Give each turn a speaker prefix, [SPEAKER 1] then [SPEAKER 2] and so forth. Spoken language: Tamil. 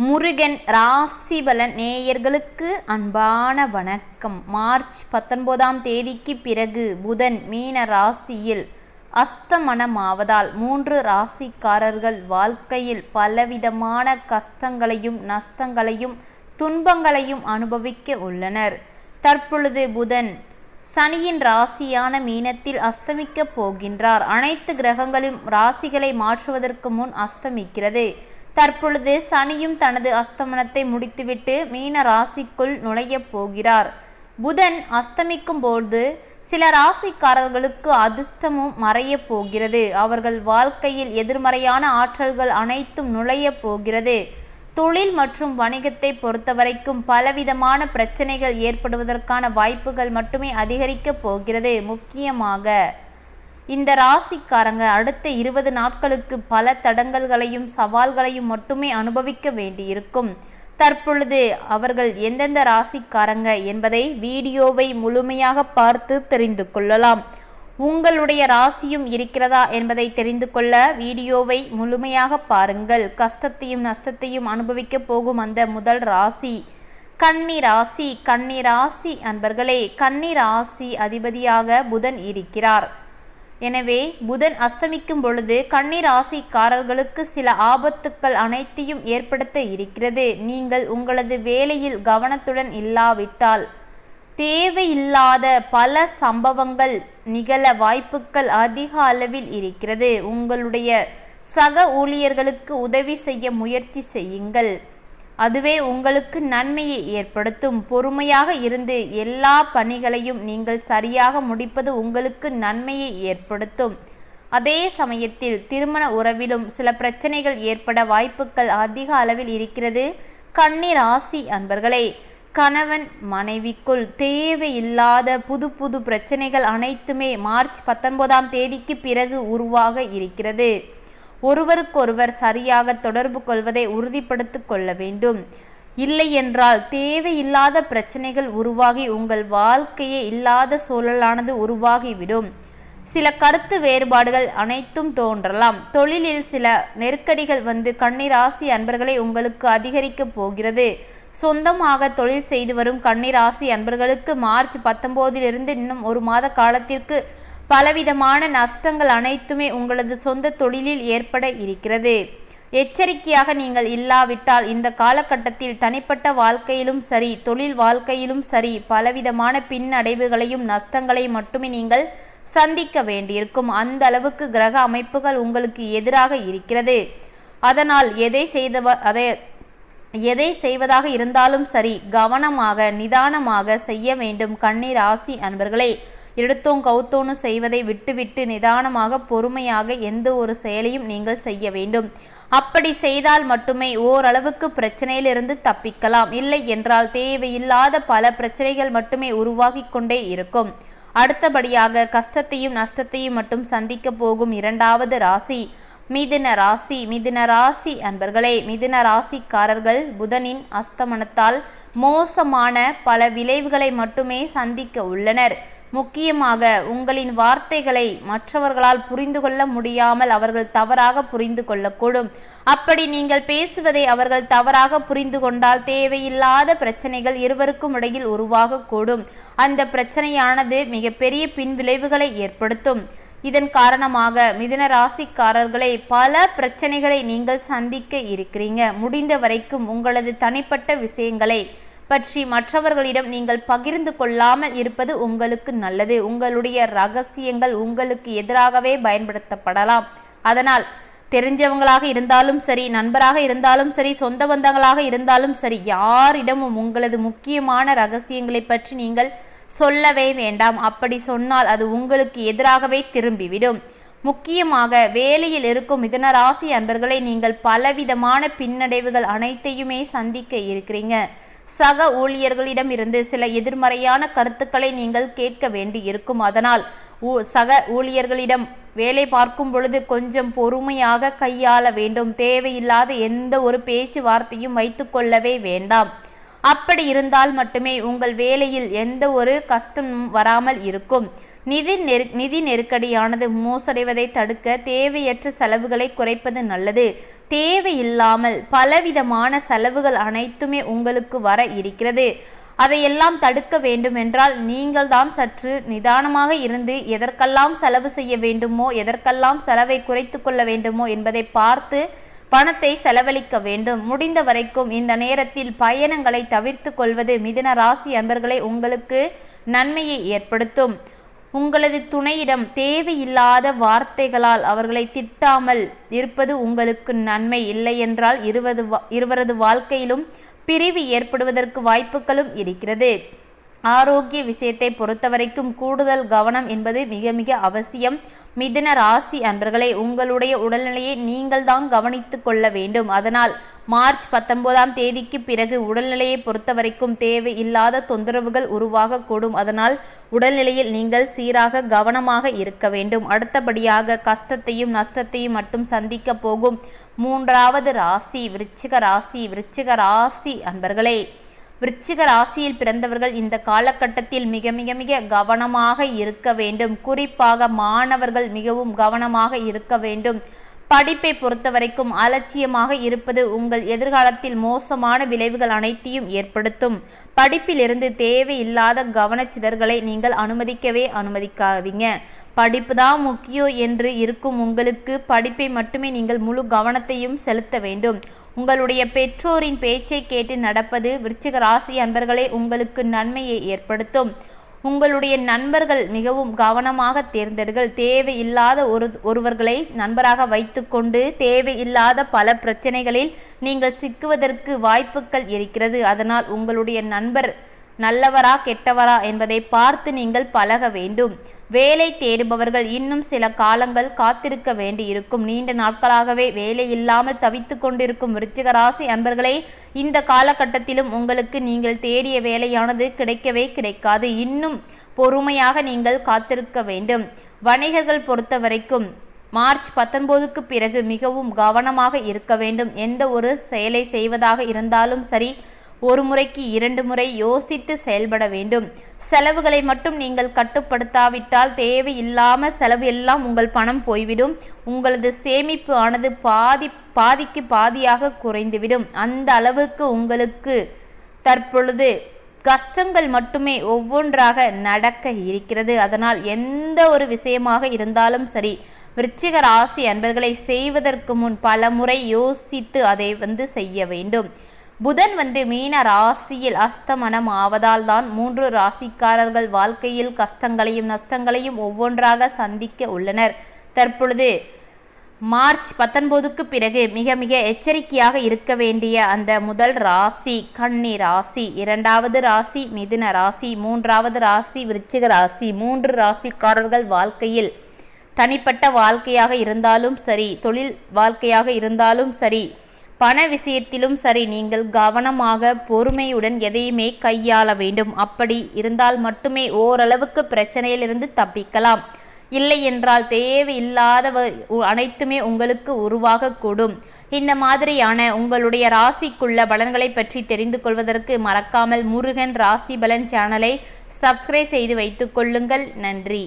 [SPEAKER 1] முருகன் ராசிபலன் நேயர்களுக்கு அன்பான வணக்கம். மார்ச் பத்தொன்பதாம் தேதிக்கு பிறகு புதன் மீன ராசியில் அஸ்தமனமாவதால் மூன்று ராசிக்காரர்கள் வாழ்க்கையில் பலவிதமான கஷ்டங்களையும் நஷ்டங்களையும் துன்பங்களையும் அனுபவிக்க உள்ளனர். தற்பொழுது புதன் சனியின் ராசியான மீனத்தில் அஸ்தமிக்கப் போகின்றார். அனைத்து கிரகங்களும் ராசிகளை மாற்றுவதற்கு முன் அஸ்தமிக்கிறது. தற்பொழுது சனியும் தனது அஸ்தமனத்தை முடித்துவிட்டு மீன ராசிக்குள் நுழையப் போகிறார். புதன் அஸ்தமிக்கும் போது சில ராசிக்காரர்களுக்கு அதிர்ஷ்டமும் மறையப் போகிறது. அவர்கள் வாழ்க்கையில் எதிர்மறையான ஆற்றல்கள் அனைத்தும் நுழையப் போகிறது. தொழில் மற்றும் வணிகத்தை பொறுத்தவரைக்கும் பலவிதமான பிரச்சனைகள் ஏற்படுவதற்கான வாய்ப்புகள் மட்டுமே அதிகரிக்கப் போகிறது முக்கியமாக இந்த ராசிக்காரங்க அடுத்த இருபது நாட்களுக்கு பல தடங்கல்களையும் சவால்களையும் மட்டுமே அனுபவிக்க வேண்டியிருக்கும். தற்பொழுது அவர்கள் எந்தெந்த ராசிக்காரங்க என்பதை வீடியோவை முழுமையாக பார்த்து தெரிந்து கொள்ளலாம். உங்களுடைய ராசியும் இருக்கிறதா என்பதை தெரிந்து கொள்ள வீடியோவை முழுமையாக பாருங்கள். கஷ்டத்தையும் நஷ்டத்தையும் அனுபவிக்க போகும் அந்த முதல் ராசி. கன்னி ராசி. கன்னி ராசி அன்பர்களே கன்னி ராசி அதிபதியாக புதன் இருக்கிறார். எனவே புதன் அஸ்தமிக்கும் பொழுது கண்ணீர் ராசிக்காரர்களுக்கு சில ஆபத்துக்கள் அனைத்தையும் ஏற்படுத்த இருக்கிறது. நீங்கள் உங்களது வேலையில் கவனத்துடன் இல்லாவிட்டால் தேவையில்லாத பல சம்பவங்கள் நிகழ வாய்ப்புகள் அதிக அளவில் இருக்கிறது. உங்களுடைய சக ஊழியர்களுக்கு உதவி செய்ய முயற்சி செய்யுங்கள். அதுவே உங்களுக்கு நன்மையை ஏற்படுத்தும். பொறுமையாக இருந்து எல்லா பணிகளையும் நீங்கள் சரியாக முடிப்பது உங்களுக்கு நன்மையை ஏற்படுத்தும். அதே சமயத்தில் திருமண உறவிலும் சில பிரச்சனைகள் ஏற்பட வாய்ப்புகள் அதிக அளவில் இருக்கிறது. கண்ணீர் ஆசி அன்பர்களே கணவன் மனைவிக்குள் தேவையில்லாத புது புது பிரச்சனைகள் அனைத்துமே மார்ச் பத்தொன்பதாம் தேதிக்கு பிறகு உருவாக இருக்கிறது. ஒருவருக்கொருவர் சரியாக தொடர்பு கொள்வதை உறுதிப்படுத்திக் கொள்ள வேண்டும். இல்லை என்றால் தேவையில்லாத பிரச்சனைகள் உருவாகி உங்கள் வாழ்க்கையே இல்லாத சூழலானது உருவாகிவிடும். சில கருத்து வேறுபாடுகள் அனைத்தும் தோன்றலாம். தொழிலில் சில நெருக்கடிகள் வந்து கண்ணீராசி அன்பர்களை உங்களுக்கு அதிகரிக்கப் போகிறது. சொந்தமாக தொழில் செய்து வரும் கண்ணீராசி அன்பர்களுக்கு மார்ச் பத்தொம்போதிலிருந்து இன்னும் ஒரு மாத காலத்திற்கு பலவிதமான நஷ்டங்கள் அனைத்துமே உங்களது சொந்த தொழிலில் ஏற்பட இருக்கிறது. எச்சரிக்கையாக நீங்கள் இல்லாவிட்டால் இந்த காலகட்டத்தில் தனிப்பட்ட வாழ்க்கையிலும் சரி தொழில் வாழ்க்கையிலும் சரி பலவிதமான பின்னடைவுகளையும் நஷ்டங்களை மட்டுமே நீங்கள் சந்திக்க வேண்டியிருக்கும். அந்த அளவுக்கு கிரக அமைப்புகள் உங்களுக்கு எதிராக இருக்கிறது. அதனால் எதை செய்தவ அதை எதை செய்வதாக இருந்தாலும் சரி கவனமாக நிதானமாக செய்ய வேண்டும் கண்ணீர் ஆசி அன்பர்களே. எடுத்தோம் கவுத்தோனும் செய்வதை விட்டுவிட்டு நிதானமாக பொறுமையாக எந்த ஒரு செயலையும் நீங்கள் செய்ய வேண்டும். அப்படி செய்தால் மட்டுமே ஓரளவுக்கு பிரச்சனையிலிருந்து தப்பிக்கலாம். இல்லை என்றால் தேவையில்லாத பல பிரச்சனைகள் மட்டுமே உருவாகி கொண்டே இருக்கும். அடுத்தபடியாக கஷ்டத்தையும் நஷ்டத்தையும் மட்டும் சந்திக்க போகும் இரண்டாவது ராசி. மிதுன ராசி. மிதுன ராசி அன்பர்களே மிதுன ராசிக்காரர்கள் புதனின் அஸ்தமனத்தால் மோசமான பல விளைவுகளை மட்டுமே சந்திக்க உள்ளனர். முக்கியமாக உங்களின் வார்த்தைகளை மற்றவர்களால் புரிந்து கொள்ள முடியாமல் அவர்கள் தவறாக புரிந்து கொள்ளக்கூடும். அப்படி நீங்கள் பேசுவதை அவர்கள் தவறாக புரிந்து கொண்டால் தேவையில்லாத பிரச்சனைகள் இருவருக்கும் இடையில் உருவாகக்கூடும். அந்த பிரச்சனையானது மிகப்பெரிய பின்விளைவுகளை ஏற்படுத்தும். இதன் காரணமாக மிதன ராசிக்காரர்களை பல பிரச்சனைகளை நீங்கள் சந்திக்க இருக்கிறீங்க. முடிந்த வரைக்கும் உங்களது தனிப்பட்ட விஷயங்களை பற்றி மற்றவர்களிடம் நீங்கள் பகிர்ந்து கொள்ளாமல் இருப்பது உங்களுக்கு நல்லது. உங்களுடைய ரகசியங்கள் உங்களுக்கு எதிராகவே பயன்படுத்தப்படலாம். அதனால் தெரிஞ்சவங்களாக இருந்தாலும் சரி நண்பராக இருந்தாலும் சரி சொந்த பந்தங்களாக இருந்தாலும் சரி யாரிடமும் உங்களது முக்கியமான ரகசியங்களை பற்றி நீங்கள் சொல்லவே வேண்டாம். அப்படி சொன்னால் அது உங்களுக்கு எதிராகவே திரும்பிவிடும். முக்கியமாக வேலையில் இருக்கும் மிதனராசி அன்பர்களை நீங்கள் பலவிதமான பின்னடைவுகள் அனைத்தையுமே சந்திக்க இருக்கிறீங்க. சக ஊழியர்களிடம் இருந்து சில எதிர்மறையான கருத்துக்களை நீங்கள் கேட்க வேண்டி இருக்கும் அதனால் சக ஊழியர்களிடம் வேலை பார்க்கும் பொழுது கொஞ்சம் பொறுமையாக கையாள வேண்டும். தேவையில்லாத எந்த ஒரு பேச்சுவார்த்தையும் வைத்துக்கொள்ளவே வேண்டாம். அப்படி இருந்தால் மட்டுமே உங்கள் வேலையில் எந்த ஒரு கஷ்டமும் வராமல் இருக்கும். நிதி நெரு நிதி நெருக்கடியானது மோசடைவதை தடுக்க தேவையற்ற செலவுகளை குறைப்பது நல்லது. தேவையில்லாமல் பலவிதமான செலவுகள் அனைத்துமே உங்களுக்கு வர இருக்கிறது. அதையெல்லாம் தடுக்க வேண்டுமென்றால் நீங்கள் தான் சற்று நிதானமாக இருந்து எதற்கெல்லாம் செலவு செய்ய வேண்டுமோ எதற்கெல்லாம் செலவை குறைத்து கொள்ள வேண்டுமோ என்பதை பார்த்து பணத்தை செலவழிக்க வேண்டும். முடிந்த வரைக்கும் இந்த நேரத்தில் பயணங்களை தவிர்த்து கொள்வது மிதுன ராசி அன்பர்களை உங்களுக்கு நன்மையை ஏற்படுத்தும். உங்களது துணையிடம் தேவையில்லாத வார்த்தைகளால் அவர்களை திட்டாமல் இருப்பது உங்களுக்கு நன்மை இல்லை என்றால் இருவது இருவரது வாழ்க்கையிலும் பிரிவு ஏற்படுவதற்கு வாய்ப்புகளும் இருக்கிறது. ஆரோக்கிய விஷயத்தை பொறுத்தவரைக்கும் கூடுதல் கவனம் என்பது மிக மிக அவசியம். மிதுன ராசி அன்பர்களே உங்களுடைய உடல்நிலையை நீங்கள் தான் கவனித்து கொள்ள வேண்டும். அதனால் மார்ச் பத்தொன்பதாம் தேதிக்கு பிறகு உடல்நிலையை பொறுத்தவரைக்கும் தேவை இல்லாத தொந்தரவுகள் உருவாகக்கூடும். அதனால் உடல்நிலையில் நீங்கள் சீராக கவனமாக இருக்க வேண்டும். அடுத்தபடியாக கஷ்டத்தையும் நஷ்டத்தையும் மட்டும் சந்திக்க போகும் மூன்றாவது ராசி விருச்சிக ராசி விருச்சிக ராசி அன்பர்களே. விருச்சிக ராசியில் பிறந்தவர்கள் இந்த காலகட்டத்தில் மிக மிக மிக கவனமாக இருக்க வேண்டும். குறிப்பாக மாணவர்கள் மிகவும் கவனமாக இருக்க வேண்டும். படிப்பை பொறுத்தவரைக்கும் அலட்சியமாக இருப்பது உங்கள் எதிர்காலத்தில் மோசமான விளைவுகள் அனைத்தையும் ஏற்படுத்தும். படிப்பிலிருந்து தேவையில்லாத கவனச்சிதறல்களை நீங்கள் அனுமதிக்கவே அனுமதிக்காதீங்க. படிப்பு தான் முக்கியம் என்று இருக்கும் உங்களுக்கு படிப்பை மட்டுமே நீங்கள் முழு கவனத்தையும் செலுத்த வேண்டும். உங்களுடைய பெற்றோரின் பேச்சை கேட்டு நடப்பது விருச்சிக ராசி அன்பர்களே உங்களுக்கு நன்மையை ஏற்படுத்தும். உங்களுடைய நண்பர்கள் மிகவும் கவனமாக தேர்ந்தெடுங்கள். தேவையில்லாத ஒரு ஒருவர்களை நண்பராக வைத்துக்கொண்டு தேவையில்லாத பல பிரச்சனைகளில் நீங்கள் சிக்குவதற்கு வாய்ப்புகள் இருக்கிறது. அதனால் உங்களுடைய நண்பர் நல்லவரா கெட்டவரா என்பதை பார்த்து நீங்கள் பழக வேண்டும். வேலை தேடுபவர்கள் இன்னும் சில காலங்கள் காத்திருக்க வேண்டியிருக்கும். நீண்ட நாட்களாகவே வேலை இல்லாமல் தவித்து கொண்டிருக்கும் விருச்சிக ராசி அன்பர்களே இந்த காலகட்டத்திலும் உங்களுக்கு நீங்கள் தேடிய வேலையானது கிடைக்கவே கிடைக்காது. இன்னும் பொறுமையாக நீங்கள் காத்திருக்க வேண்டும். வணிகர்கள் பொறுத்த வரைக்கும் மார்ச் பத்தொன்பதுக்கு பிறகு மிகவும் கவனமாக இருக்க வேண்டும். எந்த ஒரு செயலை செய்வதாக இருந்தாலும் சரி ஒரு முறைக்கு இரண்டு முறை யோசித்து செயல்பட வேண்டும். செலவுகளை மட்டும் நீங்கள் கட்டுப்படுத்தாவிட்டால் தேவையில்லாமல் செலவு எல்லாம் உங்கள் பணம் போய்விடும். உங்களது சேமிப்பு ஆனது பாதி பாதிக்கு பாதியாக குறைந்துவிடும். அந்த அளவுக்கு உங்களுக்கு தற்பொழுது கஷ்டங்கள் மட்டுமே ஒவ்வொன்றாக நடக்க இருக்கிறது. அதனால் எந்த ஒரு விஷயமாக இருந்தாலும் சரி விருச்சிக ராசி அன்பர்களை செய்வதற்கு முன் பல முறை யோசித்து அதை வந்து செய்ய வேண்டும். புதன் வந்து மீன ராசியில் அஸ்தமனம் ஆவதால் தான் மூன்று ராசிக்காரர்கள் வாழ்க்கையில் கஷ்டங்களையும் நஷ்டங்களையும் ஒவ்வொன்றாக சந்திக்க உள்ளனர். தற்பொழுது மார்ச் பத்தொன்பதுக்கு பிறகு மிக மிக எச்சரிக்கையாக இருக்க வேண்டிய அந்த முதல் ராசி கன்னி ராசி இரண்டாவது ராசி மிதுன ராசி மூன்றாவது ராசி விருச்சிக ராசி மூன்று ராசிக்காரர்கள் வாழ்க்கையில் தனிப்பட்ட வாழ்க்கையாக இருந்தாலும் சரி தொழில் வாழ்க்கையாக இருந்தாலும் சரி பண விஷயத்திலும் சரி நீங்கள் கவனமாக பொறுமையுடன் எதையுமே கையாள வேண்டும். அப்படி இருந்தால் மட்டுமே ஓரளவுக்கு பிரச்சனையிலிருந்து தப்பிக்கலாம். இல்லை என்றால் தேவையில்லாத அனைத்துமே உங்களுக்கு உருவாகக்கூடும் இந்த மாதிரியான உங்களுடைய ராசிக்குள்ள பலன்களை பற்றி தெரிந்து கொள்வதற்கு மறக்காமல் முருகன் ராசி பலன் சேனலை சப்ஸ்கிரைப் செய்து வைத்துக் கொள்ளுங்கள். நன்றி.